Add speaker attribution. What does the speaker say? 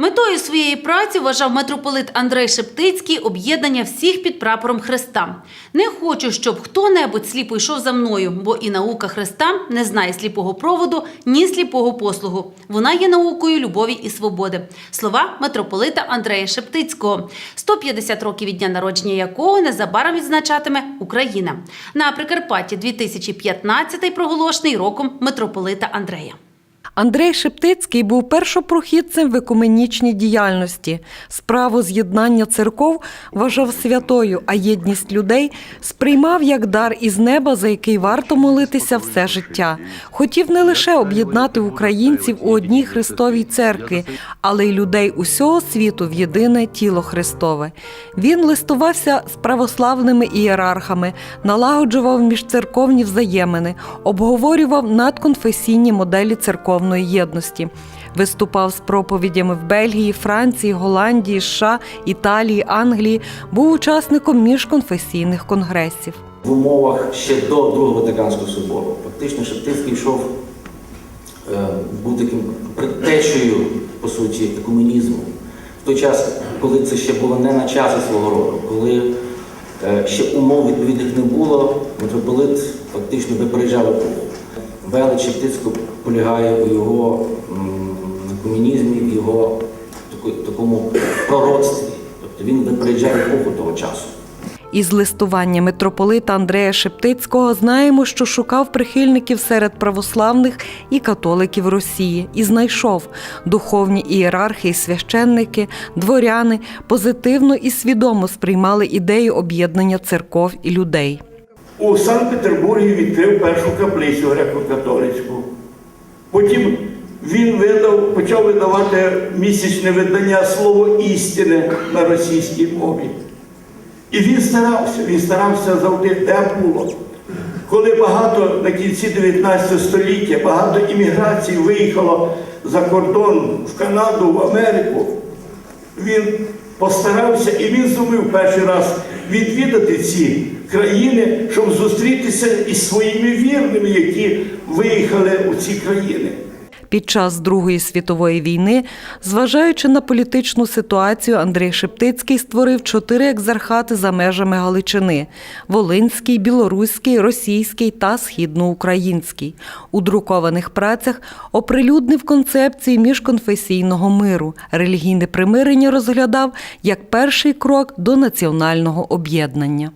Speaker 1: Метою своєї праці вважав митрополит Андрей Шептицький об'єднання всіх під прапором Христа. Не хочу, щоб хто-небудь сліпо йшов за мною, бо і наука Христа не знає сліпого проводу, ні сліпого послугу. Вона є наукою любові і свободи. Слова митрополита Андрея Шептицького, 150 років від дня народження якого незабаром відзначатиме Україна. На Прикарпатті 2015 проголошений роком митрополита Андрея.
Speaker 2: Андрей Шептицький був першопрохідцем в екуменічній діяльності. Справу з'єднання церков вважав святою, а єдність людей сприймав як дар із неба, за який варто молитися все життя. Хотів не лише об'єднати українців у одній Христовій церкві, але й людей усього світу в єдине тіло Христове. Він листувався з православними ієрархами, налагоджував міжцерковні взаємини, обговорював надконфесійні моделі церковної єдності. Виступав з проповідями в Бельгії, Франції, Голландії, США, Італії, Англії, був учасником міжконфесійних конгресів.
Speaker 3: в умовах ще до Другого Ватиканського собору. Фактично Шептицький йшов, е, був таким предтечею, по суті, екуменізму. В той час, коли це ще було не на часі свого роду, коли е, ще умов відповідних не було, митрополит фактично випереджав епоху. Велич Шептицького полягає у його м, екуменізмі, в його такому пророцтві. Тобто він випереджав епоху того часу.
Speaker 2: Із листування митрополита Андрея Шептицького знаємо, що шукав прихильників серед православних і католиків Росії і знайшов духовні ієрархи священники, дворяни позитивно і свідомо сприймали ідею об'єднання церков і людей.
Speaker 4: У Санкт-Петербургі відкрив першу каплицю греко-католицьку. Потім він видав, почав видавати місячне видання Слово істини на російській мові. І він старався, він старався завжди, де було. Коли багато на кінці 19 століття багато імміграцій виїхало за кордон в Канаду, в Америку, він постарався і він зумів перший раз відвідати ці країни, щоб зустрітися із своїми вірними, які виїхали у ці країни.
Speaker 2: Під час Другої світової війни, зважаючи на політичну ситуацію, Андрій Шептицький створив чотири екзархати за межами Галичини: Волинський, Білоруський, Російський та Східноукраїнський. У друкованих працях оприлюднив концепції міжконфесійного миру. Релігійне примирення розглядав як перший крок до національного об'єднання.